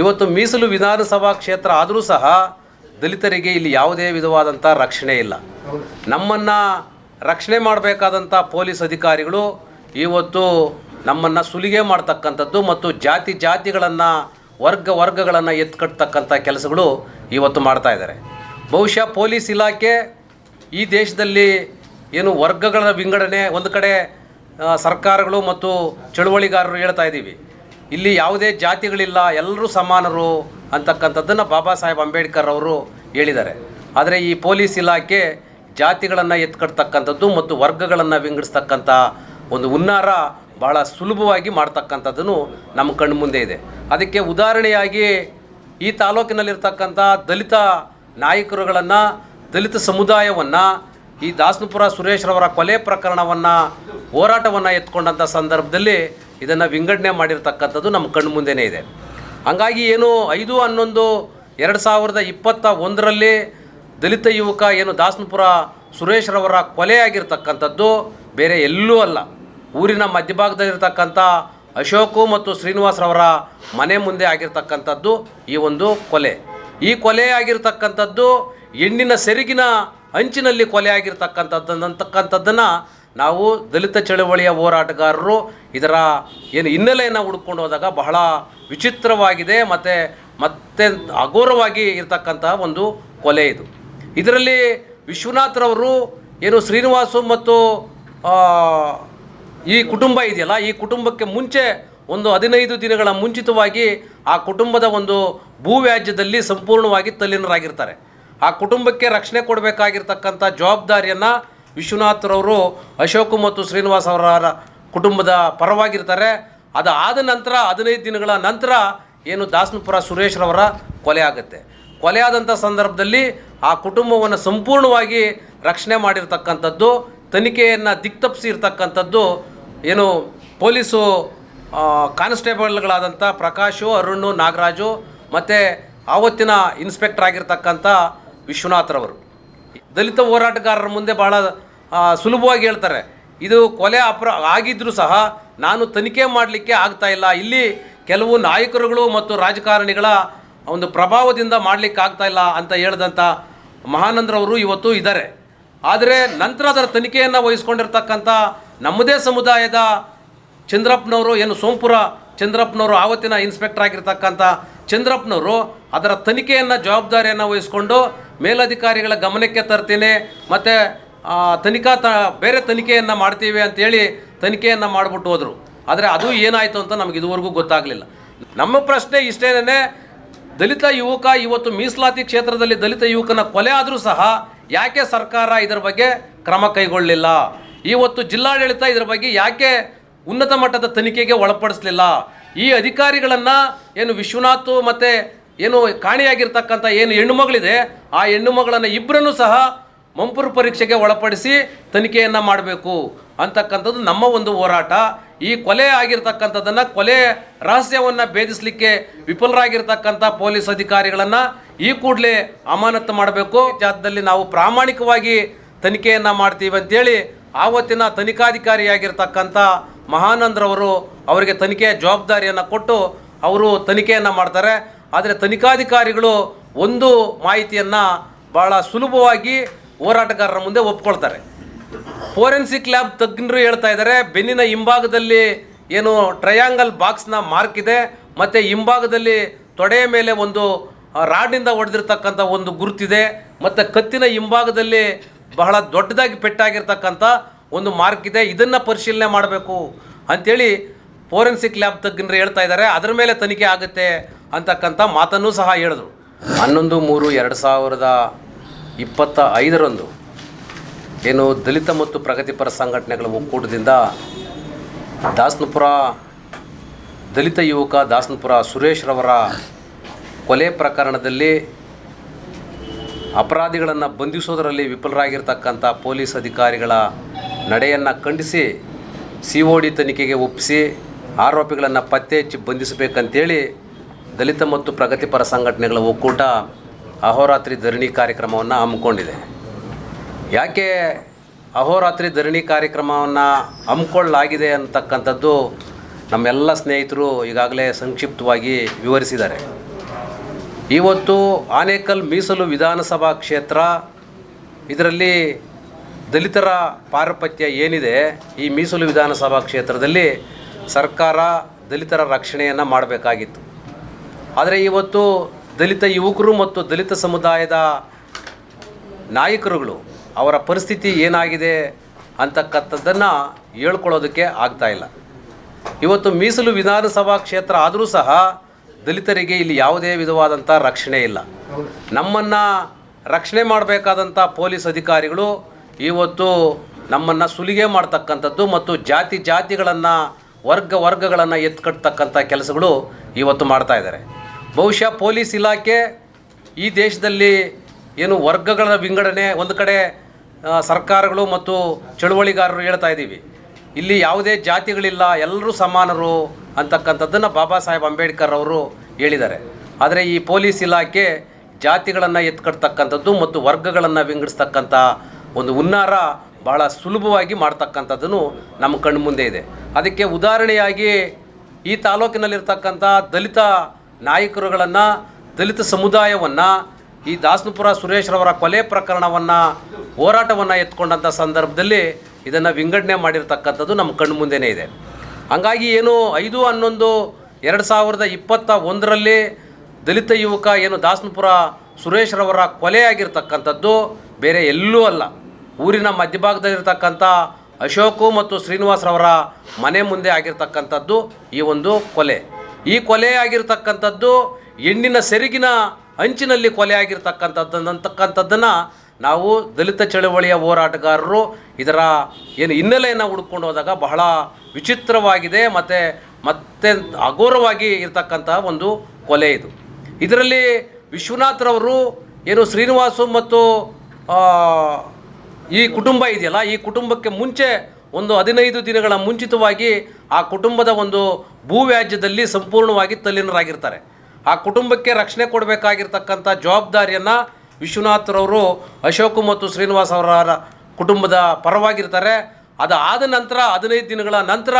ಇವತ್ತು ಮೀಸಲು ವಿಧಾನಸಭಾ ಕ್ಷೇತ್ರ ಆದರೂ ಸಹ ದಲಿತರಿಗೆ ಇಲ್ಲಿ ಯಾವುದೇ ವಿಧವಾದಂಥ ರಕ್ಷಣೆ ಇಲ್ಲ. ನಮ್ಮನ್ನು ರಕ್ಷಣೆ ಮಾಡಬೇಕಾದಂಥ ಪೊಲೀಸ್ ಅಧಿಕಾರಿಗಳು ಇವತ್ತು ನಮ್ಮನ್ನು ಸುಲಿಗೆ ಮಾಡ್ತಕ್ಕಂಥದ್ದು ಮತ್ತು ಜಾತಿ ಜಾತಿಗಳನ್ನು, ವರ್ಗ ವರ್ಗಗಳನ್ನು ಎತ್ಕಟ್ಟತಕ್ಕಂಥ ಕೆಲಸಗಳು ಇವತ್ತು ಮಾಡ್ತಾ ಇದ್ದಾರೆ. ಬಹುಶಃ ಪೊಲೀಸ್ ಇಲಾಖೆ ಈ ದೇಶದಲ್ಲಿ ಏನು ವರ್ಗಗಳ ವಿಂಗಡಣೆ ಒಂದು ಕಡೆ ಸರ್ಕಾರಗಳು ಮತ್ತು ಚಳುವಳಿಗಾರರು ಹೇಳ್ತಾ ಇದ್ದೀವಿ. ಇಲ್ಲಿ ಯಾವುದೇ ಜಾತಿಗಳಿಲ್ಲ, ಎಲ್ಲರೂ ಸಮಾನರು ಅಂತಕ್ಕಂಥದ್ದನ್ನು ಬಾಬಾ ಸಾಹೇಬ್ ಅಂಬೇಡ್ಕರ್ ಅವರು ಹೇಳಿದ್ದಾರೆ. ಆದರೆ ಈ ಪೊಲೀಸ್ ಇಲಾಖೆ ಜಾತಿಗಳನ್ನು ಎತ್ಕಡ್ತಕ್ಕಂಥದ್ದು ಮತ್ತು ವರ್ಗಗಳನ್ನು ವಿಂಗಡಿಸ್ತಕ್ಕಂಥ ಒಂದು ಹುನ್ನಾರ ಭಾಳ ಸುಲಭವಾಗಿ ಮಾಡ್ತಕ್ಕಂಥದ್ದನ್ನು ನಮ್ಮ ಕಣ್ಣು ಮುಂದೆ ಇದೆ. ಅದಕ್ಕೆ ಉದಾಹರಣೆಯಾಗಿ ಈ ತಾಲೂಕಿನಲ್ಲಿರ್ತಕ್ಕಂಥ ದಲಿತ ನಾಯಕರುಗಳನ್ನು, ದಲಿತ ಸಮುದಾಯವನ್ನು, ಈ ದಾಸನಪುರ ಸುರೇಶ್ರವರ ಕೊಲೆ ಪ್ರಕರಣವನ್ನು, ಹೋರಾಟವನ್ನು ಎತ್ಕೊಂಡಂಥ ಸಂದರ್ಭದಲ್ಲಿ ಇದನ್ನು ವಿಂಗಡಣೆ ಮಾಡಿರ್ತಕ್ಕಂಥದ್ದು ನಮ್ಮ ಕಣ್ಣು ಮುಂದೆನೇ ಇದೆ. ಹಂಗಾಗಿ ಏನು ಐದು ಹನ್ನೊಂದು ಎರಡು ಸಾವಿರದ ಇಪ್ಪತ್ತ ಒಂದರಲ್ಲಿ ದಲಿತ ಯುವಕ ಏನು ದಾಸನಪುರ ಸುರೇಶ್ರವರ ಕೊಲೆ ಆಗಿರ್ತಕ್ಕಂಥದ್ದು ಬೇರೆ ಎಲ್ಲೂ ಅಲ್ಲ. ಊರಿನ ಮಧ್ಯಭಾಗದಲ್ಲಿರ್ತಕ್ಕಂಥ ಅಶೋಕು ಮತ್ತು ಶ್ರೀನಿವಾಸರವರ ಮನೆ ಮುಂದೆ ಆಗಿರ್ತಕ್ಕಂಥದ್ದು ಈ ಒಂದು ಕೊಲೆ. ಈ ಕೊಲೆ ಆಗಿರ್ತಕ್ಕಂಥದ್ದು ಹೆಣ್ಣಿನ ಸೆರಗಿನ ಅಂಚಿನಲ್ಲಿ ಕೊಲೆ ಆಗಿರ್ತಕ್ಕಂಥದ್ದನ್ನಂತಕ್ಕಂಥದ್ದನ್ನು ನಾವು ದಲಿತ ಚಳವಳಿಯ ಹೋರಾಟಗಾರರು, ಇದರ ಏನು ಹಿನ್ನೆಲೆಯನ್ನು ಹುಡ್ಕೊಂಡು ಹೋದಾಗ ಬಹಳ ವಿಚಿತ್ರವಾಗಿದೆ ಮತ್ತು ಮತ್ತೆ ಅಘೋರವಾಗಿ ಇರತಕ್ಕಂಥ ಒಂದು ಕೊಲೆ ಇದು. ಇದರಲ್ಲಿ ವಿಶ್ವನಾಥ್ರವರು ಏನು ಶ್ರೀನಿವಾಸು ಮತ್ತು ಈ ಕುಟುಂಬ ಇದೆಯಲ್ಲ, ಈ ಕುಟುಂಬಕ್ಕೆ ಮುಂಚೆ ಒಂದು ಹದಿನೈದು ದಿನಗಳ ಮುಂಚಿತವಾಗಿ ಆ ಕುಟುಂಬದ ಒಂದು ಭೂವ್ಯಾಜ್ಯದಲ್ಲಿ ಸಂಪೂರ್ಣವಾಗಿ ತಲ್ಲೀನರಾಗಿರ್ತಾರೆ. ಆ ಕುಟುಂಬಕ್ಕೆ ರಕ್ಷಣೆ ಕೊಡಬೇಕಾಗಿರ್ತಕ್ಕಂಥ ಜವಾಬ್ದಾರಿಯನ್ನು ವಿಶ್ವನಾಥ್ರವರು ಅಶೋಕ್ ಮತ್ತು ಶ್ರೀನಿವಾಸ್ ಅವರ ಕುಟುಂಬದ ಪರವಾಗಿರ್ತಾರೆ. ಅದು ಆದ ನಂತರ, ಹದಿನೈದು ದಿನಗಳ ನಂತರ ಏನು ದಾಸನಪುರ ಸುರೇಶ್ರವರ ಕೊಲೆ ಆಗುತ್ತೆ. ಕೊಲೆ ಆದಂಥ ಸಂದರ್ಭದಲ್ಲಿ ಆ ಕುಟುಂಬವನ್ನು ಸಂಪೂರ್ಣವಾಗಿ ರಕ್ಷಣೆ ಮಾಡಿರ್ತಕ್ಕಂಥದ್ದು, ತನಿಖೆಯನ್ನು ದಿಕ್ತಪ್ಪಿಸಿರ್ತಕ್ಕಂಥದ್ದು ಏನು ಪೊಲೀಸು ಕಾನ್ಸ್ಟೇಬಲ್ಗಳಾದಂಥ ಪ್ರಕಾಶು, ಅರುಣ್, ನಾಗರಾಜು ಮತ್ತು ಆವತ್ತಿನ ಇನ್ಸ್ಪೆಕ್ಟರ್ ಆಗಿರ್ತಕ್ಕಂಥ ವಿಶ್ವನಾಥ್ರವರು. ದಲಿತ ಹೋರಾಟಗಾರರ ಮುಂದೆ ಭಾಳ ಸುಲಭವಾಗಿ ಹೇಳ್ತಾರೆ. ಇದು ಕೊಲೆ ಅಪರ ಆಗಿದ್ದರೂ ಸಹ ನಾನು ತನಿಖೆ ಮಾಡಲಿಕ್ಕೆ ಆಗ್ತಾ ಇಲ್ಲ. ಇಲ್ಲಿ ಕೆಲವು ನಾಯಕರುಗಳು ಮತ್ತು ರಾಜಕಾರಣಿಗಳ ಒಂದು ಪ್ರಭಾವದಿಂದ ಮಾಡಲಿಕ್ಕೆ ಆಗ್ತಾ ಇಲ್ಲ ಅಂತ ಹೇಳಿದಂಥ ಮಹಾನಂದ್ರವರು ಇವತ್ತು ಇದ್ದಾರೆ. ಆದರೆ ನಂತರ ಅದರ ತನಿಖೆಯನ್ನು ವಹಿಸ್ಕೊಂಡಿರ್ತಕ್ಕಂಥ ನಮ್ಮದೇ ಸಮುದಾಯದ ಚಂದ್ರಪ್ಪನವರು, ಏನು ಸೋಂಪುರ ಚಂದ್ರಪ್ಪನವರು, ಆವತ್ತಿನ ಇನ್ಸ್ಪೆಕ್ಟರ್ ಆಗಿರ್ತಕ್ಕಂಥ ಚಂದ್ರಪ್ಪನವರು ಅದರ ತನಿಖೆಯನ್ನು ಜವಾಬ್ದಾರಿಯನ್ನು ವಹಿಸ್ಕೊಂಡು ಮೇಲಧಿಕಾರಿಗಳ ಗಮನಕ್ಕೆ ತರ್ತೀನಿ. ಮತ್ತು ತನಿಖಾ ತ, ಬೇರೆ ತನಿಖೆಯನ್ನು ಮಾಡ್ತೀವಿ ಅಂತೇಳಿ ತನಿಖೆಯನ್ನು ಮಾಡಿಬಿಟ್ಟು ಹೋದರು. ಆದರೆ ಅದು ಏನಾಯಿತು ಅಂತ ನಮಗೆ ಇದುವರೆಗೂ ಗೊತ್ತಾಗಲಿಲ್ಲ. ನಮ್ಮ ಪ್ರಶ್ನೆ ಇಷ್ಟೇನೇ ದಲಿತ ಯುವಕ ಇವತ್ತು ಮೀಸಲಾತಿ ಕ್ಷೇತ್ರದಲ್ಲಿ ದಲಿತ ಯುವಕನ ಕೊಲೆ ಆದರೂ ಸಹ ಯಾಕೆ ಸರ್ಕಾರ ಇದರ ಬಗ್ಗೆ ಕ್ರಮ ಕೈಗೊಳ್ಳಲಿಲ್ಲ ಇವತ್ತು ಜಿಲ್ಲಾಡಳಿತ ಇದರ ಬಗ್ಗೆ ಯಾಕೆ ಉನ್ನತ ಮಟ್ಟದ ತನಿಖೆಗೆ ಒಳಪಡಿಸಲಿಲ್ಲ? ಈ ಅಧಿಕಾರಿಗಳನ್ನು ಏನು ವಿಶ್ವನಾಥ್ ಮತ್ತು ಏನು ಕಾಣಿಯಾಗಿರ್ತಕ್ಕಂಥ ಏನು ಹೆಣ್ಣುಮಗಳಿದೆ, ಆ ಹೆಣ್ಣು ಮಗಳನ್ನು ಇಬ್ಬರನ್ನು ಸಹ ಮಂಪುರು ಪರೀಕ್ಷೆಗೆ ಒಳಪಡಿಸಿ ತನಿಖೆಯನ್ನು ಮಾಡಬೇಕು ಅಂತಕ್ಕಂಥದ್ದು ನಮ್ಮ ಒಂದು ಹೋರಾಟ. ಈ ಕೊಲೆ ಆಗಿರ್ತಕ್ಕಂಥದ್ದನ್ನು, ಕೊಲೆ ರಹಸ್ಯವನ್ನು ಭೇದಿಸಲಿಕ್ಕೆ ವಿಫಲರಾಗಿರ್ತಕ್ಕಂಥ ಪೊಲೀಸ್ ಅಧಿಕಾರಿಗಳನ್ನು ಈ ಕೂಡಲೇ ಅಮಾನತು ಮಾಡಬೇಕು. ಜಾತದಲ್ಲಿ ನಾವು ಪ್ರಾಮಾಣಿಕವಾಗಿ ತನಿಖೆಯನ್ನು ಮಾಡ್ತೀವಿ ಅಂತೇಳಿ ಆವತ್ತಿನ ತನಿಖಾಧಿಕಾರಿಯಾಗಿರ್ತಕ್ಕಂಥ ಮಹಾನಂದ್ರವರು ಅವರಿಗೆ ತನಿಖೆಯ ಜವಾಬ್ದಾರಿಯನ್ನು ಕೊಟ್ಟು ಅವರು ತನಿಖೆಯನ್ನು ಮಾಡ್ತಾರೆ. ಆದರೆ ತನಿಖಾಧಿಕಾರಿಗಳು ಒಂದು ಮಾಹಿತಿಯನ್ನು ಭಾಳ ಸುಲಭವಾಗಿ ಹೋರಾಟಗಾರರ ಮುಂದೆ ಒಪ್ಕೊಳ್ತಾರೆ. ಫೋರೆನ್ಸಿಕ್ ಲ್ಯಾಬ್ ತಜ್ಞರು ಹೇಳ್ತಾ ಇದ್ದಾರೆ, ಬೆನ್ನಿನ ಹಿಂಭಾಗದಲ್ಲಿ ಏನು ಟ್ರಯಾಂಗಲ್ ಬಾಕ್ಸ್ನ ಮಾರ್ಕ್ ಇದೆ, ಮತ್ತು ಹಿಂಭಾಗದಲ್ಲಿ ತೊಡೆಯ ಮೇಲೆ ಒಂದು ರಾಡ್ನಿಂದ ಹೊಡೆದಿರ್ತಕ್ಕಂಥ ಒಂದು ಗುರುತಿದೆ, ಮತ್ತು ಕತ್ತಿನ ಹಿಂಭಾಗದಲ್ಲಿ ಬಹಳ ದೊಡ್ಡದಾಗಿ ಪೆಟ್ಟಾಗಿರ್ತಕ್ಕಂಥ ಒಂದು ಮಾರ್ಕ್ ಇದೆ, ಇದನ್ನು ಪರಿಶೀಲನೆ ಮಾಡಬೇಕು ಅಂಥೇಳಿ ಫೋರೆನ್ಸಿಕ್ ಲ್ಯಾಬ್ ತಜ್ಞರು ಹೇಳ್ತಾ ಇದ್ದಾರೆ, ಅದರ ಮೇಲೆ ತನಿಖೆ ಆಗುತ್ತೆ ಅಂತಕ್ಕಂಥ ಮಾತನ್ನು ಸಹ ಹೇಳಿದ್ರು. ಹನ್ನೊಂದು ಮೂರು ಎರಡು ಸಾವಿರದ ಇಪ್ಪತ್ತ ಐದರಂದು ಏನು ದಲಿತ ಮತ್ತು ಪ್ರಗತಿಪರ ಸಂಘಟನೆಗಳ ಒಕ್ಕೂಟದಿಂದ ದಾಸನಪುರ ದಲಿತ ಯುವಕ ದಾಸನಪುರ ಸುರೇಶ್ರವರ ಕೊಲೆ ಪ್ರಕರಣದಲ್ಲಿ ಅಪರಾಧಿಗಳನ್ನು ಬಂಧಿಸೋದರಲ್ಲಿ ವಿಫಲರಾಗಿರ್ತಕ್ಕಂಥ ಪೊಲೀಸ್ ಅಧಿಕಾರಿಗಳ ನಡೆಯನ್ನು ಖಂಡಿಸಿ ಸಿ ಒ ಡಿ ತನಿಖೆಗೆ ಒಪ್ಪಿಸಿ ಆರೋಪಿಗಳನ್ನು ಪತ್ತೆ ಹಚ್ಚಿ ಬಂಧಿಸಬೇಕಂತೇಳಿ ದಲಿತ ಮತ್ತು ಪ್ರಗತಿಪರ ಸಂಘಟನೆಗಳ ಒಕ್ಕೂಟ ಅಹೋರಾತ್ರಿ ಧರಣಿ ಕಾರ್ಯಕ್ರಮವನ್ನು ಹಮ್ಮಿಕೊಂಡಿದೆ. ಯಾಕೆ ಅಹೋರಾತ್ರಿ ಧರಣಿ ಕಾರ್ಯಕ್ರಮವನ್ನು ಹಮ್ಮಿಕೊಳ್ಳಲಾಗಿದೆ ಅಂತಕ್ಕಂಥದ್ದು ನಮ್ಮೆಲ್ಲ ಸ್ನೇಹಿತರು ಈಗಾಗಲೇ ಸಂಕ್ಷಿಪ್ತವಾಗಿ ವಿವರಿಸಿದ್ದಾರೆ. ಇವತ್ತು ಆನೇಕಲ್ ಮೀಸಲು ವಿಧಾನಸಭಾ ಕ್ಷೇತ್ರ ಇದರಲ್ಲಿ ದಲಿತರ ಪಾರಪತ್ಯ ಏನಿದೆ ಈ ಮೀಸಲು ವಿಧಾನಸಭಾ ಕ್ಷೇತ್ರದಲ್ಲಿ ಸರ್ಕಾರ ದಲಿತರ ರಕ್ಷಣೆಯನ್ನು ಮಾಡಬೇಕಾಗಿತ್ತು. ಆದರೆ ಇವತ್ತು ದಲಿತ ಯುವಕರು ಮತ್ತು ದಲಿತ ಸಮುದಾಯದ ನಾಯಕರುಗಳು ಅವರ ಪರಿಸ್ಥಿತಿ ಏನಾಗಿದೆ ಅಂತಕ್ಕಂಥದ್ದನ್ನು ಹೇಳ್ಕೊಳ್ಳೋದಕ್ಕೆ ಆಗ್ತಾಯಿಲ್ಲ ಇವತ್ತು ಮೀಸಲು ವಿಧಾನಸಭಾ ಕ್ಷೇತ್ರ ಆದರೂ ಸಹ ದಲಿತರಿಗೆ ಇಲ್ಲಿ ಯಾವುದೇ ವಿಧವಾದಂಥ ರಕ್ಷಣೆ ಇಲ್ಲ. ನಮ್ಮನ್ನು ರಕ್ಷಣೆ ಮಾಡಬೇಕಾದಂಥ ಪೊಲೀಸ್ ಅಧಿಕಾರಿಗಳು ಇವತ್ತು ನಮ್ಮನ್ನು ಸುಲಿಗೆ ಮಾಡ್ತಕ್ಕಂಥದ್ದು ಮತ್ತು ಜಾತಿ ಜಾತಿಗಳನ್ನು ವರ್ಗ ವರ್ಗಗಳನ್ನು ಎತ್ಕಟ್ತಕ್ಕಂಥ ಕೆಲಸಗಳು ಇವತ್ತು ಮಾಡ್ತಾ ಇದ್ದಾರೆ. ಬಹುಶಃ ಪೊಲೀಸ್ ಇಲಾಖೆ ಈ ದೇಶದಲ್ಲಿ ಏನು ವರ್ಗಗಳ ವಿಂಗಡಣೆ ಒಂದು ಕಡೆ ಸರ್ಕಾರಗಳು ಮತ್ತು ಚಳುವಳಿಗಾರರು ಹೇಳ್ತಾ ಇದ್ದೀವಿ. ಇಲ್ಲಿ ಯಾವುದೇ ಜಾತಿಗಳಿಲ್ಲ, ಎಲ್ಲರೂ ಸಮಾನರು ಅಂತಕ್ಕಂಥದ್ದನ್ನು ಬಾಬಾ ಸಾಹೇಬ್ ಅಂಬೇಡ್ಕರ್ ಅವರು ಹೇಳಿದ್ದಾರೆ. ಆದರೆ ಈ ಪೊಲೀಸ್ ಇಲಾಖೆ ಜಾತಿಗಳನ್ನು ಎತ್ಕಡ್ತಕ್ಕಂಥದ್ದು ಮತ್ತು ವರ್ಗಗಳನ್ನು ವಿಂಗಡಿಸ್ತಕ್ಕಂಥ ಒಂದು ಹುನ್ನಾರ ಬಹಳ ಸುಲಭವಾಗಿ ಮಾಡ್ತಕ್ಕಂಥದ್ದನ್ನು ನಮ್ಮ ಕಣ್ಮುಂದೆ ಇದೆ. ಅದಕ್ಕೆ ಉದಾಹರಣೆಯಾಗಿ ಈ ತಾಲೂಕಿನಲ್ಲಿರ್ತಕ್ಕಂಥ ದಲಿತ ನಾಯಕರುಗಳನ್ನು, ದಲಿತ ಸಮುದಾಯವನ್ನು, ಈ ದಾಸನಪುರ ಸುರೇಶ್ರವರ ಕೊಲೆ ಪ್ರಕರಣವನ್ನು, ಹೋರಾಟವನ್ನು ಎತ್ಕೊಂಡಂಥ ಸಂದರ್ಭದಲ್ಲಿ ಇದನ್ನು ವಿಂಗಡಣೆ ಮಾಡಿರ್ತಕ್ಕಂಥದ್ದು ನಮ್ಮ ಕಣ್ಣು ಮುಂದೆನೇ ಇದೆ. ಹಂಗಾಗಿ ಏನು ಐದು ಹನ್ನೊಂದು ಎರಡು ಸಾವಿರದ ಇಪ್ಪತ್ತ ಒಂದರಲ್ಲಿ ದಲಿತ ಯುವಕ ಏನು ದಾಸನಪುರ ಸುರೇಶ್ರವರ ಕೊಲೆ ಆಗಿರ್ತಕ್ಕಂಥದ್ದು ಬೇರೆ ಎಲ್ಲೂ ಅಲ್ಲ. ಊರಿನ ಮಧ್ಯಭಾಗದಲ್ಲಿರ್ತಕ್ಕಂಥ ಅಶೋಕು ಮತ್ತು ಶ್ರೀನಿವಾಸರವರ ಮನೆ ಮುಂದೆ ಆಗಿರ್ತಕ್ಕಂಥದ್ದು ಈ ಒಂದು ಕೊಲೆ. ಈ ಕೊಲೆ ಆಗಿರ್ತಕ್ಕಂಥದ್ದು ಹೆಣ್ಣಿನ ಸೆರಗಿನ ಅಂಚಿನಲ್ಲಿ ಕೊಲೆ ಆಗಿರ್ತಕ್ಕಂಥದ್ದನ್ನಂತಕ್ಕಂಥದ್ದನ್ನು ನಾವು ದಲಿತ ಚಳವಳಿಯ ಹೋರಾಟಗಾರರು ಇದರ ಏನು ಹಿನ್ನೆಲೆಯನ್ನು ಹುಡ್ಕೊಂಡು ಹೋದಾಗ ಬಹಳ ವಿಚಿತ್ರವಾಗಿದೆ ಮತ್ತು ಮತ್ತೆ ಅಘೋರವಾಗಿ ಇರತಕ್ಕಂಥ ಒಂದು ಕೊಲೆ ಇದು. ಇದರಲ್ಲಿ ವಿಶ್ವನಾಥ್ರವರು ಏನು ಶ್ರೀನಿವಾಸು ಮತ್ತು ಈ ಕುಟುಂಬ ಇದೆಯಲ್ಲ, ಈ ಕುಟುಂಬಕ್ಕೆ ಮುಂಚೆ ಒಂದು ಹದಿನೈದು ದಿನಗಳ ಮುಂಚಿತವಾಗಿ ಆ ಕುಟುಂಬದ ಒಂದು ಭೂವ್ಯಾಜ್ಯದಲ್ಲಿ ಸಂಪೂರ್ಣವಾಗಿ ತಲ್ಲೀನರಾಗಿರ್ತಾರೆ. ಆ ಕುಟುಂಬಕ್ಕೆ ರಕ್ಷಣೆ ಕೊಡಬೇಕಾಗಿರ್ತಕ್ಕಂಥ ಜವಾಬ್ದಾರಿಯನ್ನು ವಿಶ್ವನಾಥ್ರವರು, ಅಶೋಕ್ ಮತ್ತು ಶ್ರೀನಿವಾಸ್ ಅವರ ಕುಟುಂಬದ ಪರವಾಗಿರ್ತಾರೆ. ಅದು ಆದ ನಂತರ ಹದಿನೈದು ದಿನಗಳ ನಂತರ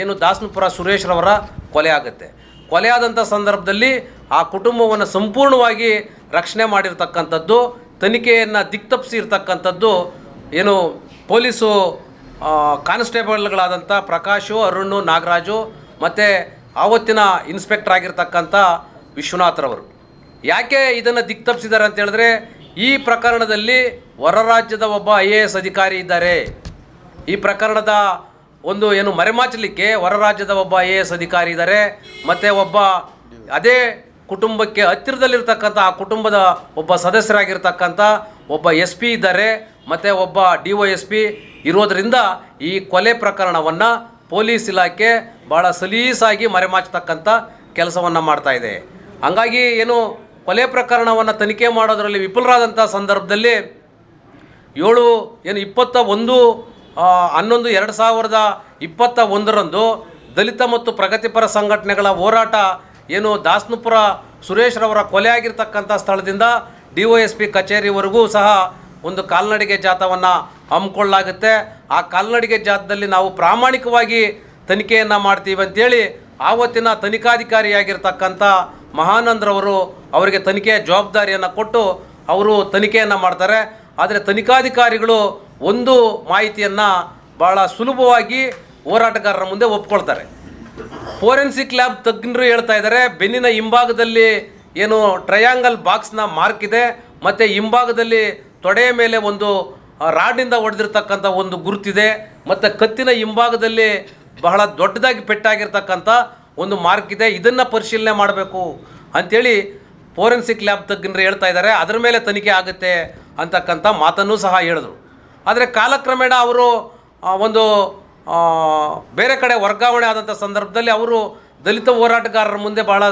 ಏನು ದಾಸನಪುರ ಸುರೇಶ್ರವರ ಕೊಲೆ ಆಗುತ್ತೆ. ಕೊಲೆಯಾದಂಥ ಸಂದರ್ಭದಲ್ಲಿ ಆ ಕುಟುಂಬವನ್ನು ಸಂಪೂರ್ಣವಾಗಿ ರಕ್ಷಣೆ ಮಾಡಿರ್ತಕ್ಕಂಥದ್ದು, ತನಿಖೆಯನ್ನು ದಿಕ್ತಪ್ಪಿಸಿರ್ತಕ್ಕಂಥದ್ದು ಏನು ಪೊಲೀಸು ಕಾನ್ಸ್ಟೇಬಲ್ಗಳಾದಂಥ ಪ್ರಕಾಶು, ಅರುಣು, ನಾಗರಾಜು ಮತ್ತು ಆವತ್ತಿನ ಇನ್ಸ್ಪೆಕ್ಟರ್ ಆಗಿರ್ತಕ್ಕಂಥ ವಿಶ್ವನಾಥ್ರವರು. ಯಾಕೆ ಇದನ್ನು ದಿಕ್ತಪ್ಸಿದ್ದಾರೆ ಅಂತ ಹೇಳಿದ್ರೆ, ಈ ಪ್ರಕರಣದಲ್ಲಿ ಹೊರ ರಾಜ್ಯದ ಒಬ್ಬ ಐ ಎ ಎಸ್ ಅಧಿಕಾರಿ ಇದ್ದಾರೆ. ಈ ಪ್ರಕರಣದ ಒಂದು ಏನು ಮರೆಮಾಚಲಿಕ್ಕೆ ಹೊರ ರಾಜ್ಯದ ಒಬ್ಬ ಐ ಎ ಎಸ್ ಅಧಿಕಾರಿ ಇದ್ದಾರೆ. ಮತ್ತು ಒಬ್ಬ ಅದೇ ಕುಟುಂಬಕ್ಕೆ ಹತ್ತಿರದಲ್ಲಿರ್ತಕ್ಕಂಥ, ಆ ಕುಟುಂಬದ ಒಬ್ಬ ಸದಸ್ಯರಾಗಿರ್ತಕ್ಕಂಥ ಒಬ್ಬ ಎಸ್ ಪಿ ಇದ್ದಾರೆ. ಮತ್ತು ಒಬ್ಬ ಡಿ ಒ ಎಸ್ ಪಿ ಇರೋದರಿಂದ ಈ ಕೊಲೆ ಪ್ರಕರಣವನ್ನು ಪೊಲೀಸ್ ಇಲಾಖೆ ಭಾಳ ಸಲೀಸಾಗಿ ಮರೆಮಾಚತಕ್ಕಂಥ ಕೆಲಸವನ್ನು ಮಾಡ್ತಾ ಇದೆ. ಹಂಗಾಗಿ ಏನು ಕೊಲೆ ಪ್ರಕರಣವನ್ನು ತನಿಖೆ ಮಾಡೋದರಲ್ಲಿ ವಿಫಲರಾದಂಥ ಸಂದರ್ಭದಲ್ಲಿ ಏಳು, ಏನು ಇಪ್ಪತ್ತ ಒಂದು ಹನ್ನೊಂದು, ಎರಡು ಸಾವಿರದ ಇಪ್ಪತ್ತ ಒಂದರಂದು ದಲಿತ ಮತ್ತು ಪ್ರಗತಿಪರ ಸಂಘಟನೆಗಳ ಹೋರಾಟ ಏನು ದಾಸ್ನುಪುರ ಸುರೇಶ್ರವರ ಕೊಲೆ ಆಗಿರ್ತಕ್ಕಂಥ ಸ್ಥಳದಿಂದ ಡಿ ಒ ಎಸ್ ಪಿ ಕಚೇರಿವರೆಗೂ ಸಹ ಒಂದು ಕಾಲ್ನಡಿಗೆ ಜಾಥವನ್ನು ಹಮ್ಮಿಕೊಳ್ಳಲಾಗುತ್ತೆ. ಆ ಕಾಲ್ನಡಿಗೆ ಜಾತದಲ್ಲಿ ನಾವು ಪ್ರಾಮಾಣಿಕವಾಗಿ ತನಿಖೆಯನ್ನು ಮಾಡ್ತೀವಿ ಅಂತೇಳಿ ಆವತ್ತಿನ ತನಿಖಾಧಿಕಾರಿಯಾಗಿರ್ತಕ್ಕಂಥ ಮಹಾನಂದ್ರವರು ಅವರಿಗೆ ತನಿಖೆಯ ಜವಾಬ್ದಾರಿಯನ್ನು ಕೊಟ್ಟು ಅವರು ತನಿಖೆಯನ್ನು ಮಾಡ್ತಾರೆ. ಆದರೆ ತನಿಖಾಧಿಕಾರಿಗಳು ಒಂದು ಮಾಹಿತಿಯನ್ನು ಭಾಳ ಸುಲಭವಾಗಿ ಹೋರಾಟಗಾರರ ಮುಂದೆ ಒಪ್ಕೊಳ್ತಾರೆ. ಫೋರೆನ್ಸಿಕ್ ಲ್ಯಾಬ್ ತಜ್ಞರು ಹೇಳ್ತಾ ಇದ್ದಾರೆ, ಬೆನ್ನಿನ ಹಿಂಭಾಗದಲ್ಲಿ ಏನು ಟ್ರಯಾಂಗಲ್ ಬಾಕ್ಸ್ನ ಮಾರ್ಕ್ ಇದೆ, ಮತ್ತು ಹಿಂಭಾಗದಲ್ಲಿ ತೊಡೆಯ ಮೇಲೆ ಒಂದು ಆ, ರಾಡ್ನಿಂದ ಹೊಡೆದಿರ್ತಕ್ಕಂಥ ಒಂದು ಗುರುತಿದೆ ಮತ್ತು ಕತ್ತಿನ ಹಿಂಭಾಗದಲ್ಲಿ ಬಹಳ ದೊಡ್ಡದಾಗಿ ಪೆಟ್ಟಾಗಿರ್ತಕ್ಕಂಥ ಒಂದು ಮಾರ್ಕ್ ಇದೆ. ಇದನ್ನು ಪರಿಶೀಲನೆ ಮಾಡಬೇಕು ಅಂಥೇಳಿ ಫೋರೆನ್ಸಿಕ್ ಲ್ಯಾಬ್ ತಜ್ಞರು ಹೇಳ್ತಾ ಇದ್ದಾರೆ. ಅದರ ಮೇಲೆ ತನಿಖೆ ಆಗುತ್ತೆ ಅಂತಕ್ಕಂಥ ಮಾತನ್ನು ಸಹ ಹೇಳಿದ್ರು. ಆದರೆ ಕಾಲಕ್ರಮೇಣ ಅವರು ಒಂದು ಬೇರೆ ಕಡೆ ವರ್ಗಾವಣೆ ಆದಂಥ ಸಂದರ್ಭದಲ್ಲಿ ಅವರು ದಲಿತ ಹೋರಾಟಗಾರರ ಮುಂದೆ ಬಹಳ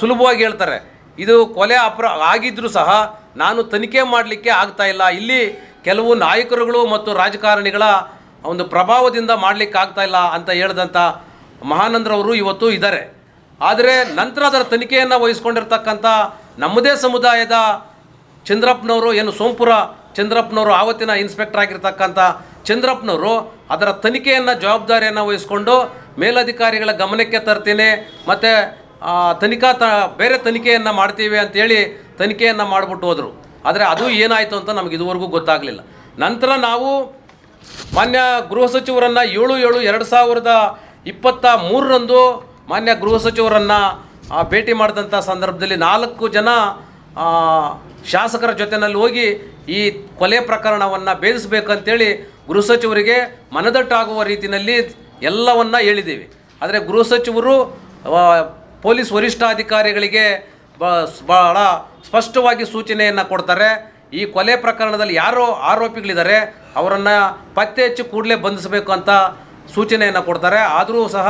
ಸುಲಭವಾಗಿ ಹೇಳ್ತಾರೆ. ಇದು ಕೊಲೆ ಅಪರ ಆಗಿದ್ದರೂ ಸಹ ನಾನು ತನಿಖೆ ಮಾಡಲಿಕ್ಕೆ ಆಗ್ತಾ ಇಲ್ಲ. ಇಲ್ಲಿ ಕೆಲವು ನಾಯಕರುಗಳು ಮತ್ತು ರಾಜಕಾರಣಿಗಳ ಒಂದು ಪ್ರಭಾವದಿಂದ ಮಾಡಲಿಕ್ಕಾಗ್ತಾ ಇಲ್ಲ ಅಂತ ಹೇಳಿದಂಥ ಮಹಾನಂದ್ರವರು ಇವತ್ತು ಇದ್ದಾರೆ. ಆದರೆ ನಂತರ ಅದರ ತನಿಖೆಯನ್ನು ವಹಿಸ್ಕೊಂಡಿರ್ತಕ್ಕಂಥ ನಮ್ಮದೇ ಸಮುದಾಯದ ಚಂದ್ರಪ್ಪನವರು, ಏನು ಸೋಂಪುರ ಚಂದ್ರಪ್ಪನವರು, ಆವತ್ತಿನ ಇನ್ಸ್ಪೆಕ್ಟರ್ ಆಗಿರ್ತಕ್ಕಂಥ ಚಂದ್ರಪ್ಪನವರು ಅದರ ತನಿಖೆಯನ್ನು, ಜವಾಬ್ದಾರಿಯನ್ನು ವಹಿಸ್ಕೊಂಡು ಮೇಲಧಿಕಾರಿಗಳ ಗಮನಕ್ಕೆ ತರ್ತೀನಿ, ಮತ್ತು ತನಿಖಾ ತ, ಬೇರೆ ತನಿಖೆಯನ್ನು ಮಾಡ್ತೀವಿ ಅಂತೇಳಿ ತನಿಖೆಯನ್ನು ಮಾಡಿಬಿಟ್ಟು ಹೋದರು. ಆದರೆ ಅದು ಏನಾಯಿತು ಅಂತ ನಮಗೆ ಇದುವರೆಗೂ ಗೊತ್ತಾಗಲಿಲ್ಲ. ನಂತರ ನಾವು ಮಾನ್ಯ ಗೃಹ ಸಚಿವರನ್ನು ಏಳು ಏಳು ಎರಡು ಸಾವಿರದ ಇಪ್ಪತ್ತ ಮೂರರಂದು ಮಾನ್ಯ ಗೃಹ ಸಚಿವರನ್ನು ಭೇಟಿ ಮಾಡಿದಂಥ ಸಂದರ್ಭದಲ್ಲಿ ನಾಲ್ಕು ಜನ ಶಾಸಕರ ಜೊತೆಯಲ್ಲಿ ಹೋಗಿ ಈ ಕೊಲೆ ಪ್ರಕರಣವನ್ನು ಭೇದಿಸಬೇಕಂತೇಳಿ ಗೃಹ ಸಚಿವರಿಗೆ ಮನದಟ್ಟಾಗುವ ರೀತಿಯಲ್ಲಿ ಎಲ್ಲವನ್ನ ಹೇಳಿದ್ದೀವಿ. ಆದರೆ ಗೃಹ ಸಚಿವರು ಪೊಲೀಸ್ ವರಿಷ್ಠಾಧಿಕಾರಿಗಳಿಗೆ ಭಾಳ ಸ್ಪಷ್ಟವಾಗಿ ಸೂಚನೆಯನ್ನು ಕೊಡ್ತಾರೆ. ಈ ಕೊಲೆ ಪ್ರಕರಣದಲ್ಲಿ ಯಾರು ಆರೋಪಿಗಳಿದ್ದಾರೆ, ಅವರನ್ನು ಪತ್ತೆ ಹಚ್ಚಿ ಕೂಡಲೇ ಬಂಧಿಸಬೇಕು ಅಂತ ಸೂಚನೆಯನ್ನು ಕೊಡ್ತಾರೆ. ಆದರೂ ಸಹ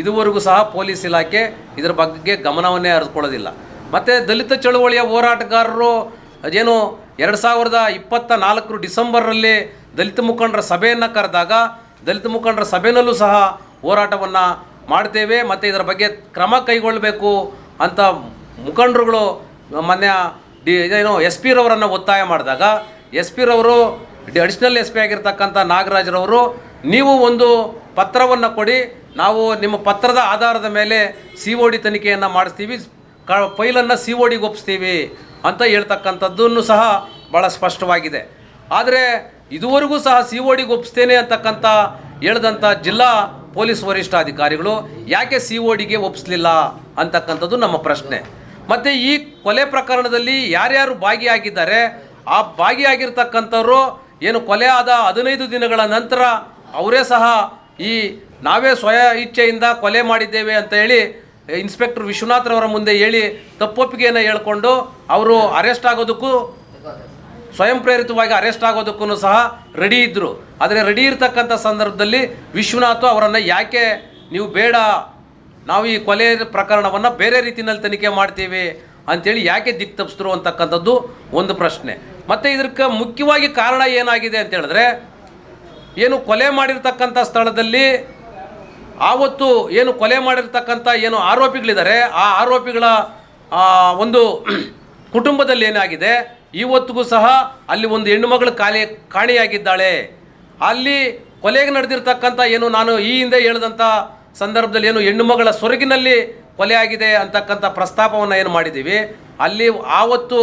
ಇದುವರೆಗೂ ಸಹ ಪೊಲೀಸ್ ಇಲಾಖೆ ಇದರ ಬಗ್ಗೆ ಗಮನವನ್ನೇ ಹರಿಸ್ಕೊಳ್ಳೋದಿಲ್ಲ. ಮತ್ತು ದಲಿತ ಚಳುವಳಿಯ ಹೋರಾಟಗಾರರು, ಅದೇನು ಎರಡು ಸಾವಿರದ ಇಪ್ಪತ್ತ ನಾಲ್ಕರು ಡಿಸೆಂಬರಲ್ಲಿ ದಲಿತ ಮುಖಂಡರ ಸಭೆಯನ್ನು ಕರೆದಾಗ, ದಲಿತ ಮುಖಂಡರ ಸಭೆಯಲ್ಲೂ ಸಹ ಹೋರಾಟವನ್ನು ಮಾಡ್ತೇವೆ, ಮತ್ತು ಇದರ ಬಗ್ಗೆ ಕ್ರಮ ಕೈಗೊಳ್ಳಬೇಕು ಅಂತ ಮುಖಂಡರುಗಳು ಮೊನ್ನೆ ಡಿ, ಏನು ಎಸ್ ಪಿ ರವರನ್ನು ಒತ್ತಾಯ ಮಾಡಿದಾಗ ಎಸ್ ಪಿ ರವರು ಡಿ, ಅಡಿಷ್ನಲ್ ಎಸ್ ಪಿ ಆಗಿರ್ತಕ್ಕಂಥ ನಾಗರಾಜ್ರವರು ನೀವು ಒಂದು ಪತ್ರವನ್ನು ಕೊಡಿ, ನಾವು ನಿಮ್ಮ ಪತ್ರದ ಆಧಾರದ ಮೇಲೆ ಸಿ ಒ ಡಿ ತನಿಖೆಯನ್ನು ಮಾಡಿಸ್ತೀವಿ, ಕ, ಫೈಲನ್ನು ಸಿ ಒ ಡಿಗೆ ಒಪ್ಪಿಸ್ತೀವಿ ಅಂತ ಹೇಳ್ತಕ್ಕಂಥದ್ದನ್ನು ಸಹ ಭಾಳ ಸ್ಪಷ್ಟವಾಗಿದೆ. ಆದರೆ ಇದುವರೆಗೂ ಸಹ ಸಿ ಒ ಡಿಗೆ ಒಪ್ಪಿಸ್ತೇನೆ ಅಂತಕ್ಕಂಥ ಹೇಳ್ದಂಥ ಜಿಲ್ಲಾ ಪೊಲೀಸ್ ವರಿಷ್ಠಾಧಿಕಾರಿಗಳು ಯಾಕೆ ಸಿ ಒ ಡಿಗೆ ಒಪ್ಪಿಸ್ಲಿಲ್ಲ ಅಂತಕ್ಕಂಥದ್ದು ನಮ್ಮ ಪ್ರಶ್ನೆ. ಮತ್ತು ಈ ಕೊಲೆ ಪ್ರಕರಣದಲ್ಲಿ ಯಾರ್ಯಾರು ಭಾಗಿಯಾಗಿದ್ದಾರೆ, ಆ ಭಾಗಿಯಾಗಿರ್ತಕ್ಕಂಥವ್ರು ಏನು ಕೊಲೆ ಆದ ಹದಿನೈದು ದಿನಗಳ ನಂತರ ಅವರೇ ಸಹ ಈ ನಾವೇ ಸ್ವಯ ಇಚ್ಛೆಯಿಂದ ಕೊಲೆ ಮಾಡಿದ್ದೇವೆ ಅಂತ ಹೇಳಿ ಇನ್ಸ್ಪೆಕ್ಟರ್ ವಿಶ್ವನಾಥ್ರವರ ಮುಂದೆ ಹೇಳಿ ತಪ್ಪೊಪ್ಪಿಗೆಯನ್ನು ಹೇಳ್ಕೊಂಡು ಅವರು ಅರೆಸ್ಟ್ ಆಗೋದಕ್ಕೂ ಸ್ವಯಂ ಪ್ರೇರಿತವಾಗಿ ಅರೆಸ್ಟ್ ಆಗೋದಕ್ಕೂ ಸಹ ರೆಡಿ ಇದ್ದರು ಆದರೆ ರೆಡಿ ಇರ್ತಕ್ಕಂಥ ಸಂದರ್ಭದಲ್ಲಿ ವಿಶ್ವನಾಥ್ ಅವರನ್ನು ಯಾಕೆ ನೀವು ಬೇಡ ನಾವು ಈ ಕೊಲೆ ಪ್ರಕರಣವನ್ನು ಬೇರೆ ರೀತಿಯಲ್ಲಿ ತನಿಖೆ ಮಾಡ್ತೀವಿ ಅಂಥೇಳಿ ಯಾಕೆ ದಿಕ್ ತಪ್ಪಿಸಿದ್ರು ಅಂತಕ್ಕಂಥದ್ದು ಒಂದು ಪ್ರಶ್ನೆ. ಮತ್ತು ಇದಕ್ಕೆ ಮುಖ್ಯವಾಗಿ ಕಾರಣ ಏನಾಗಿದೆ ಅಂತ ಹೇಳಿದ್ರೆ ಏನು ಕೊಲೆ ಮಾಡಿರ್ತಕ್ಕಂಥ ಸ್ಥಳದಲ್ಲಿ ಆವತ್ತು ಏನು ಕೊಲೆ ಮಾಡಿರ್ತಕ್ಕಂಥ ಏನು ಆರೋಪಿಗಳಿದ್ದಾರೆ, ಆ ಆರೋಪಿಗಳ ಒಂದು ಕುಟುಂಬದಲ್ಲಿ ಏನಾಗಿದೆ ಇವತ್ತಿಗೂ ಸಹ ಅಲ್ಲಿ ಒಂದು ಹೆಣ್ಣು ಮಗಳು ಕಾಲಿ, ಕಾಣೆಯಾಗಿದ್ದಾಳೆ. ಅಲ್ಲಿ ಕೊಲೆಗೆ ನಡೆದಿರ್ತಕ್ಕಂಥ ಏನು ನಾನು ಈ ಹಿಂದೆ ಹೇಳಿದಂಥ ಸಂದರ್ಭದಲ್ಲಿ ಏನು ಹೆಣ್ಣು ಮಗಳ ಸೊರಗಿನಲ್ಲಿ ಕೊಲೆ ಆಗಿದೆ ಅಂತಕ್ಕಂಥ ಪ್ರಸ್ತಾಪವನ್ನು ಏನು ಮಾಡಿದ್ದೀವಿ? ಅಲ್ಲಿ ಆವತ್ತು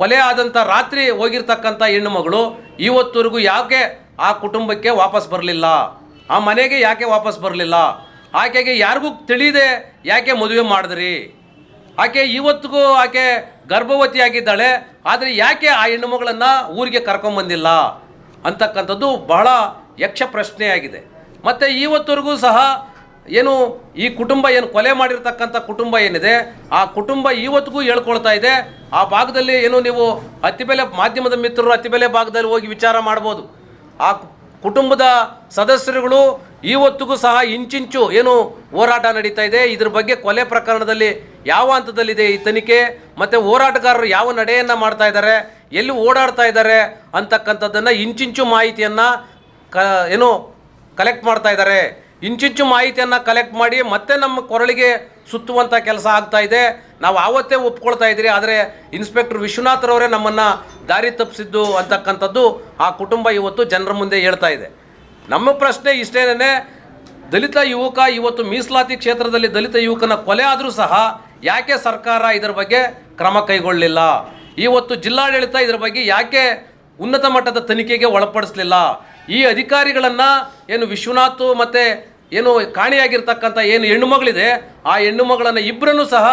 ಕೊಲೆ ಆದಂಥ ರಾತ್ರಿ ಹೋಗಿರ್ತಕ್ಕಂಥ ಹೆಣ್ಣು ಮಗಳು ಇವತ್ತುವರೆಗೂ ಯಾಕೆ ಆ ಕುಟುಂಬಕ್ಕೆ ವಾಪಸ್ ಬರಲಿಲ್ಲ? ಆ ಮನೆಗೆ ಯಾಕೆ ವಾಪಸ್ ಬರಲಿಲ್ಲ? ಆಕೆಗೆ ಯಾರಿಗೂ ತಿಳಿದೆ ಯಾಕೆ ಮದುವೆ ಮಾಡಿದ್ರಿ? ಆಕೆ ಇವತ್ತಿಗೂ ಆಕೆ ಗರ್ಭವತಿಯಾಗಿದ್ದಾಳೆ, ಆದರೆ ಯಾಕೆ ಆ ಹೆಣ್ಣು ಮಗಳನ್ನು ಊರಿಗೆ ಕರ್ಕೊಂಬಂದಿಲ್ಲ ಅಂತಕ್ಕಂಥದ್ದು ಬಹಳ ಯಕ್ಷ ಪ್ರಶ್ನೆಯಾಗಿದೆ ಮತ್ತು ಇವತ್ತುವರೆಗೂ ಸಹ ಏನು ಈ ಕುಟುಂಬ ಏನು ಕೊಲೆ ಮಾಡಿರ್ತಕ್ಕಂಥ ಕುಟುಂಬ ಏನಿದೆ, ಆ ಕುಟುಂಬ ಇವತ್ತಿಗೂ ಹೇಳ್ಕೊಳ್ತಾ ಇದೆ. ಆ ಭಾಗದಲ್ಲಿ ಏನು ನೀವು ಅತಿಬೆಲೆ ಮಾಧ್ಯಮದ ಮಿತ್ರರು ಅತಿಬೆಲೆ ಭಾಗದಲ್ಲಿ ಹೋಗಿ ವಿಚಾರ ಮಾಡ್ಬೋದು. ಆ ಕುಟುಂಬದ ಸದಸ್ಯರುಗಳು ಇವತ್ತಿಗೂ ಸಹ ಇಂಚಿಂಚು ಏನು ಹೋರಾಟ ನಡೀತಾ ಇದೆ. ಇದ್ರ ಬಗ್ಗೆ ಕೊಲೆ ಪ್ರಕರಣದಲ್ಲಿ ಯಾವ ಹಂತದಲ್ಲಿದೆ ಈ ತನಿಖೆ? ಮತ್ತು ಹೋರಾಟಗಾರರು ಯಾವ ನಡೆಯನ್ನು ಮಾಡ್ತಾ ಇದ್ದಾರೆ? ಎಲ್ಲಿ ಓಡಾಡ್ತಾ ಇದ್ದಾರೆ ಅಂತಕ್ಕಂಥದ್ದನ್ನು ಇಂಚಿಂಚು ಮಾಹಿತಿಯನ್ನು ಕ ಏನು ಕಲೆಕ್ಟ್ ಮಾಡ್ತಾ ಇದ್ದಾರೆ. ಇಂಚಿಂಚು ಮಾಹಿತಿಯನ್ನು ಕಲೆಕ್ಟ್ ಮಾಡಿ ಮತ್ತೆ ನಮ್ಮ ಕೊರಳಿಗೆ ಸುತ್ತುವಂಥ ಕೆಲಸ ಆಗ್ತಾ ಇದೆ. ನಾವು ಆವತ್ತೇ ಒಪ್ಕೊಳ್ತಾ ಇದ್ದೀರಿ, ಆದರೆ ಇನ್ಸ್ಪೆಕ್ಟರ್ ವಿಶ್ವನಾಥ್ರವರೇ ನಮ್ಮನ್ನು ದಾರಿ ತಪ್ಪಿಸಿದ್ದು ಅಂತಕ್ಕಂಥದ್ದು ಆ ಕುಟುಂಬ ಇವತ್ತು ಜನರ ಮುಂದೆ ಹೇಳ್ತಾ ಇದೆ. ನಮ್ಮ ಪ್ರಶ್ನೆ ಇಷ್ಟೇನೇ ದಲಿತ ಯುವಕ ಇವತ್ತು ಮೀಸಲಾತಿ ಕ್ಷೇತ್ರದಲ್ಲಿ ದಲಿತ ಯುವಕನ ಕೊಲೆ ಆದರೂ ಸಹ ಯಾಕೆ ಸರ್ಕಾರ ಇದರ ಬಗ್ಗೆ ಕ್ರಮ ಕೈಗೊಳ್ಳಲಿಲ್ಲ ಇವತ್ತು ಜಿಲ್ಲಾಡಳಿತ ಇದರ ಬಗ್ಗೆ ಯಾಕೆ ಉನ್ನತ ಮಟ್ಟದ ತನಿಖೆಗೆ ಒಳಪಡಿಸಲಿಲ್ಲ? ಈ ಅಧಿಕಾರಿಗಳನ್ನು ಏನು ವಿಶ್ವನಾಥ್ ಮತ್ತು ಏನು ಕಾಣೆಯಾಗಿರ್ತಕ್ಕಂಥ ಏನು ಹೆಣ್ಣುಮಗಳಿದೆ ಆ ಹೆಣ್ಣುಮಗಳನ್ನು ಇಬ್ಬರನ್ನು ಸಹ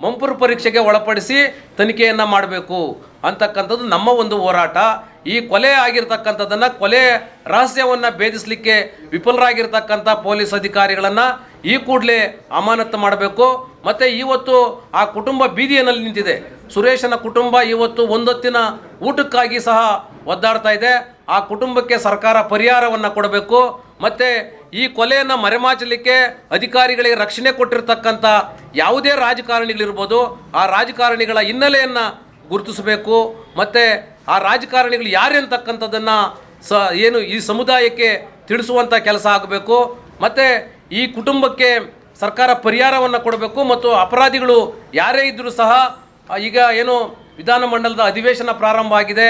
ಮಂಪುರು ಪರೀಕ್ಷೆಗೆ ಒಳಪಡಿಸಿ ತನಿಖೆಯನ್ನು ಮಾಡಬೇಕು ಅಂತಕ್ಕಂಥದ್ದು ನಮ್ಮ ಒಂದು ಹೋರಾಟ. ಈ ಕೊಲೆ ಆಗಿರ್ತಕ್ಕಂಥದ್ದನ್ನು, ಕೊಲೆ ರಹಸ್ಯವನ್ನು ಭೇದಿಸಲಿಕ್ಕೆ ವಿಫಲರಾಗಿರ್ತಕ್ಕಂಥ ಪೊಲೀಸ್ ಅಧಿಕಾರಿಗಳನ್ನು ಈ ಕೂಡಲೇ ಅಮಾನತು ಮಾಡಬೇಕು. ಮತ್ತು ಇವತ್ತು ಆ ಕುಟುಂಬ ಬೀದಿಯಲ್ಲಿ ನಿಂತಿದೆ. ಸುರೇಶನ ಕುಟುಂಬ ಇವತ್ತು ಒಂದೊತ್ತಿನ ಊಟಕ್ಕಾಗಿ ಸಹ ಒದ್ದಾಡ್ತಾ ಇದೆ. ಆ ಕುಟುಂಬಕ್ಕೆ ಸರ್ಕಾರ ಪರಿಹಾರವನ್ನು ಕೊಡಬೇಕು. ಮತ್ತು ಈ ಕೊಲೆಯನ್ನು ಮರೆಮಾಚಲಿಕ್ಕೆ ಅಧಿಕಾರಿಗಳಿಗೆ ರಕ್ಷಣೆ ಕೊಟ್ಟಿರ್ತಕ್ಕಂಥ ಯಾವುದೇ ರಾಜಕಾರಣಿಗಳಿರ್ಬೋದು, ಆ ರಾಜಕಾರಣಿಗಳ ಹಿನ್ನೆಲೆಯನ್ನು ಗುರುತಿಸಬೇಕು. ಮತ್ತು ಆ ರಾಜಕಾರಣಿಗಳು ಯಾರು ಅಂತಕ್ಕಂಥದ್ದನ್ನು ಸ, ಏನು ಈ ಸಮುದಾಯಕ್ಕೆ ತಿಳಿಸುವಂಥ ಕೆಲಸ ಆಗಬೇಕು. ಮತ್ತು ಈ ಕುಟುಂಬಕ್ಕೆ ಸರ್ಕಾರ ಪರಿಹಾರವನ್ನು ಕೊಡಬೇಕು ಮತ್ತು ಅಪರಾಧಿಗಳು ಯಾರೇ ಇದ್ದರೂ ಸಹ ಈಗ ಏನು ವಿಧಾನಮಂಡಲದ ಅಧಿವೇಶನ ಪ್ರಾರಂಭ ಆಗಿದೆ.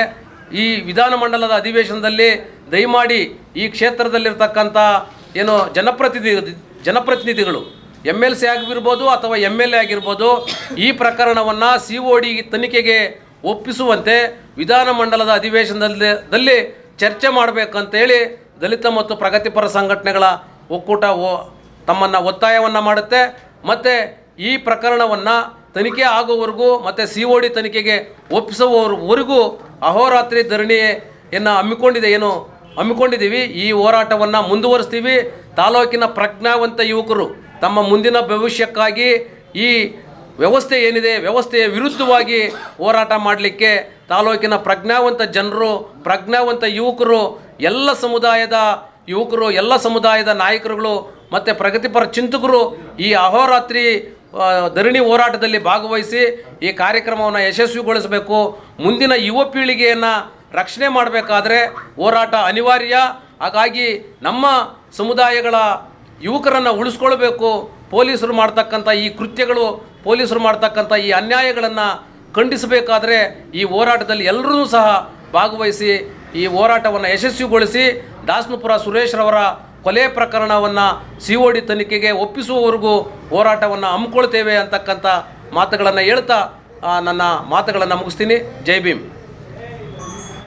ಈ ವಿಧಾನಮಂಡಲದ ಅಧಿವೇಶನದಲ್ಲಿ ದಯಮಾಡಿ ಈ ಕ್ಷೇತ್ರದಲ್ಲಿರ್ತಕ್ಕಂಥ ಏನು ಜನಪ್ರತಿನಿಧಿ, ಜನಪ್ರತಿನಿಧಿಗಳು ಎಂ ಎಲ್ ಸಿ ಆಗಿರ್ಬೋದು ಅಥವಾ ಎಂ ಎಲ್ ಎ ಆಗಿರ್ಬೋದು, ಈ ಪ್ರಕರಣವನ್ನು ಸಿ ಒ ಡಿ ತನಿಖೆಗೆ ಒಪ್ಪಿಸುವಂತೆ ವಿಧಾನಮಂಡಲದ ಅಧಿವೇಶನದಲ್ಲಿ, ದಲ್ಲಿ ಚರ್ಚೆ ಮಾಡಬೇಕಂತೇಳಿ ದಲಿತ ಮತ್ತು ಪ್ರಗತಿಪರ ಸಂಘಟನೆಗಳ ಒಕ್ಕೂಟ ಓ, ತಮ್ಮನ್ನು ಒತ್ತಾಯವನ್ನು ಮಾಡುತ್ತೆ. ಮತ್ತು ಈ ಪ್ರಕರಣವನ್ನು ತನಿಖೆ ಆಗೋವರೆಗೂ ಮತ್ತು ಸಿ ಒ ಡಿ ತನಿಖೆಗೆ ಒಪ್ಪಿಸುವವರೆಗೂ ಅಹೋರಾತ್ರಿ ಧರಣಿಯನ್ನು ಹಮ್ಮಿಕೊಂಡಿದೆ ಏನು? ಹಮ್ಮಿಕೊಂಡಿದ್ದೀವಿ, ಈ ಹೋರಾಟವನ್ನು ಮುಂದುವರಿಸ್ತೀವಿ. ತಾಲೂಕಿನ ಪ್ರಜ್ಞಾವಂತ ಯುವಕರು, ತಮ್ಮ ಮುಂದಿನ ಭವಿಷ್ಯಕ್ಕಾಗಿ ಈ ವ್ಯವಸ್ಥೆ ಏನಿದೆ, ವ್ಯವಸ್ಥೆಯ ವಿರುದ್ಧವಾಗಿ ಹೋರಾಟ ಮಾಡಲಿಕ್ಕೆ ತಾಲೂಕಿನ ಪ್ರಜ್ಞಾವಂತ ಜನರು, ಪ್ರಜ್ಞಾವಂತ ಯುವಕರು, ಎಲ್ಲ ಸಮುದಾಯದ ಯುವಕರು, ಎಲ್ಲ ಸಮುದಾಯದ ನಾಯಕರುಗಳು ಮತ್ತು ಪ್ರಗತಿಪರ ಚಿಂತಕರು ಈ ಅಹೋರಾತ್ರಿ ಧರಣಿ ಹೋರಾಟದಲ್ಲಿ ಭಾಗವಹಿಸಿ ಈ ಕಾರ್ಯಕ್ರಮವನ್ನು ಯಶಸ್ವಿಗೊಳಿಸಬೇಕು. ಮುಂದಿನ ಯುವ ಪೀಳಿಗೆಯನ್ನು ರಕ್ಷಣೆ ಮಾಡಬೇಕಾದ್ರೆ ಹೋರಾಟ ಅನಿವಾರ್ಯ. ಹಾಗಾಗಿ ನಮ್ಮ ಸಮುದಾಯಗಳ ಯುವಕರನ್ನು ಉಳಿಸ್ಕೊಳ್ಬೇಕು. ಪೊಲೀಸರು ಮಾಡ್ತಕ್ಕಂಥ ಈ ಕೃತ್ಯಗಳು, ಪೊಲೀಸರು ಮಾಡ್ತಕ್ಕಂಥ ಈ ಅನ್ಯಾಯಗಳನ್ನು ಖಂಡಿಸಬೇಕಾದ್ರೆ ಈ ಹೋರಾಟದಲ್ಲಿ ಎಲ್ಲರೂ ಸಹ ಭಾಗವಹಿಸಿ ಈ ಹೋರಾಟವನ್ನು ಯಶಸ್ವಿಗೊಳಿಸಿ ದಾಸನಪುರ ಸುರೇಶ್ರವರ ಕೊಲೆ ಪ್ರಕರಣವನ್ನು ಸಿ ಒ ಡಿ ತನಿಖೆಗೆ ಒಪ್ಪಿಸುವವರೆಗೂ ಹೋರಾಟವನ್ನು ಹಮ್ಮಿಕೊಳ್ತೇವೆ ಅಂತಕ್ಕಂಥ ಮಾತುಗಳನ್ನು ಹೇಳ್ತಾ ನನ್ನ ಮಾತುಗಳನ್ನು ಮುಗಿಸ್ತೀನಿ. ಜೈ ಭೀಮ್.